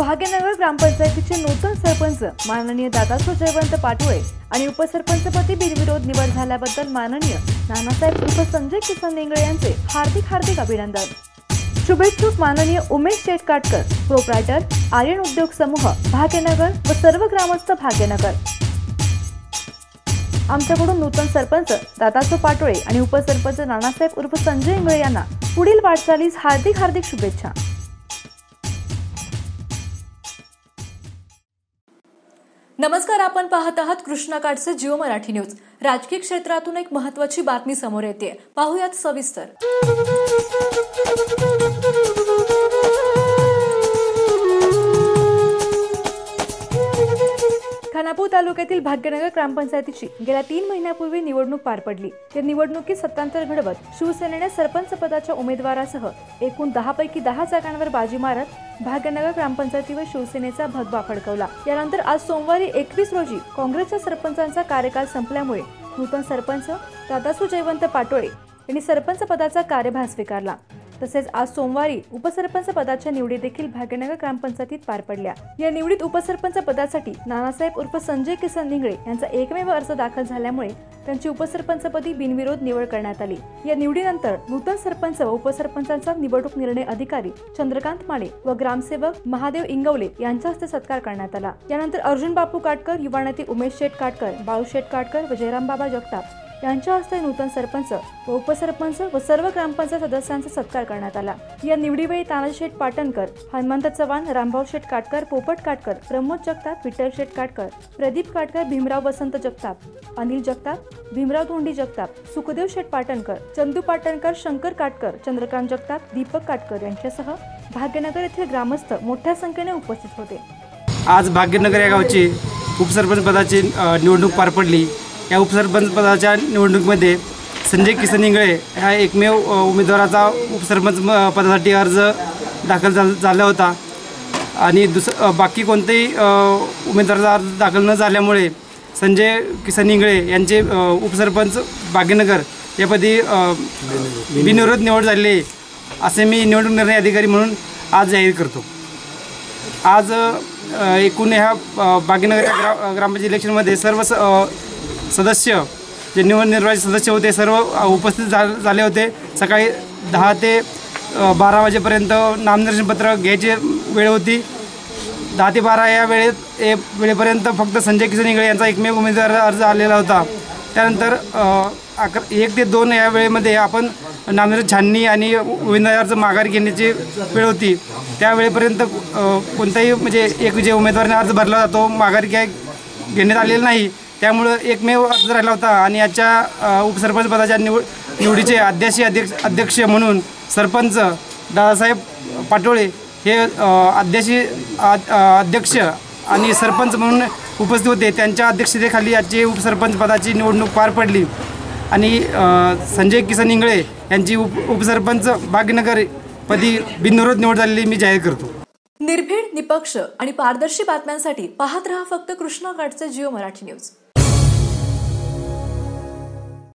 भाग्यनगर ग्रामपंचायतीचे नूतन सरपंच माननीय दादासो जयवंत पाटोळे आणि उपसरपंचपदी बिनविरोध निवड झाल्याबद्दल माननीय नानासाहेब उर्फ संजय किसन निंगळे यांचे हार्दिक हार्दिक अभिनंदन. शुभेच्छुक माननीय उमेश शेटकाटकर प्रोप्रायटर आर्यन उद्योग समूह भाग्यनगर व सर्व ग्रामस्थ भाग्यनगर. आमच्याकडून नूतन सरपंच दादासो पाटोळे आणि उपसरपंच नानासाहेब उर्फ संजय इंगळे यांना पुढील वाटचालीस हार्दिक हार्दिक शुभेच्छा. नमस्कार आपण पाहत आहात कृष्णाकाठचे जिओ मराठी न्यूज. राजकीय क्षेत्रातून एक महत्वाची बातमी समोर येते. पाहूयात सविस्तर. खानापूर तालुक्यातील भाग्यनगर ग्रामपंचायतीची गेल्या तीन महिन्यापूर्वी निवडणूक पार पडली. या निवडणुकीत सत्तांतर घडवत शिवसेनेने सरपंच पदाच्या उमेदवारासह एकूण दहा पैकी दहा जागांवर बाजी मारत भाग्यनगर ग्रामपंचायतीवर शिवसेनेचा भगवा फडकवला. यानंतर आज सोमवारी एकवीस रोजी काँग्रेसच्या सरपंचांचा कार्यकाल संपल्यामुळे नूतन सरपंच दादासू जयवंत पाटोळे यांनी सरपंच पदाचा कार्यभार स्वीकारला. तसेच आज सोमवारी उपसरपंच पदाच्या निवडी देखील भाग्यनगर ग्रामपंचायतीत पार पडल्या. या निवडीत उपसरपंच पदासाठी नानासाहेब उर्फ संजय किसन निंगळे यांचा एकमेव अर्ज दाखल झाल्यामुळे त्यांची उपसरपंचपदी बिनविरोध निवड करण्यात आली. या निवडीनंतर नूतन सरपंच व उपसरपंचांचा निवडणूक निर्णय अधिकारी चंद्रकांत माने व ग्रामसेवक महादेव इंगवले यांच्या हस्ते सत्कार करण्यात आला. यानंतर अर्जुन बापू काटकर युवा नेते उमेश शेठ काटकर बाळू शेठ काटकर व जयराम बाबा जगताप यांच्या हस्ते नूतन सरपंच व उपसरपंच व सर्व ग्रामपंचायत सदस्यांचा सत्कार करण्यात आला. या निवडीवेळी तानाजी शेठ पाटणकर हनुमंत चव्हाण रामभाऊ शेठ काटकर पोपट काटकर प्रमोद जगताप विठ्ठल शेठ काटकर प्रदीप काटकर भीमराव वसंत जगताप अनिल जगताप भीमराव धोंडी जगताप सुखदेव शेठ पाटणकर चंदू पाटणकर शंकर काटकर चंद्रकांत जगताप दीपक काटकर यांच्यासह भाग्यनगर येथील ग्रामस्थ मोठ्या संख्येने उपस्थित होते. आज भाग्यनगर या गावची उपसरपंच पदाची निवडणूक पार पडली. या उपसरपंच पदाच्या निवडणुकीमध्ये संजय किसन इंगळे ह्या एकमेव उमेदवाराचा उपसरपंच म- पदासाठी अर्ज दाखल झाल झाला होता. आणि दुस बाकी कोणतेही उमेदवाराचा अर्ज दाखल न झाल्यामुळे संजय किसन इंगळे यांचे उपसरपंच भाग्यनगर यापदी अ, बिनविरोध निवड झालेली आहे असे मी निवडणूक निर्णय अधिकारी म्हणून आज जाहीर करतो. आज एकूण ह्या भाग्यनगर ग्रा ग्रामपंचायत इलेक्शनमध्ये सर्व स सदस्य जे निवडनिर्वाचित सदस्य होते सर्व उपस्थित झा झाले होते. सकाळी दहा ते बारा वाजेपर्यंत नामनिर्देशनपत्र घ्यायची वेळ होती. दहा ते बारा या वेळेत ए वेळेपर्यंत फक्त संजय किसन इंगळे यांचा एकमेव उमेदवार अर्ज आलेला होता. त्यानंतर अकरा एक ते दोन या वेळेमध्ये आपण नामनिर्देशन छाननी आणि उमेदवार अर्ज माघार घेण्याची वेळ होती. त्यावेळेपर्यंत कोणताही म्हणजे एक जे उमेदवाराने अर्ज भरला जातो माघार घ्या घेण्यात आलेला नाही. त्यामुळं एकमेव अर्ज राहिला होता आणि याच्या उपसरपंचपदाच्या उपसरपंच पदाच्या निवड निवडीचे आद्याशी अध्यक्ष अध्यक्ष म्हणून सरपंच दादासाहेब पाटोळे हे आद्याशी अध्यक्ष आणि सरपंच म्हणून उपस्थित होते. त्यांच्या अध्यक्षतेखाली याची उपसरपंच पदाची निवडणूक पार पडली. आणि संजय किसन इंगळे यांची उप उपसरपंच भाग्यनगर पदी बिनविरोध निवड झालेली मी जाहीर करतो. निर्भीड निपक्ष आणि पारदर्शी बातम्यांसाठी पाहत रहा फक्त कृष्णाकाठचे जिओ मराठी न्यूज.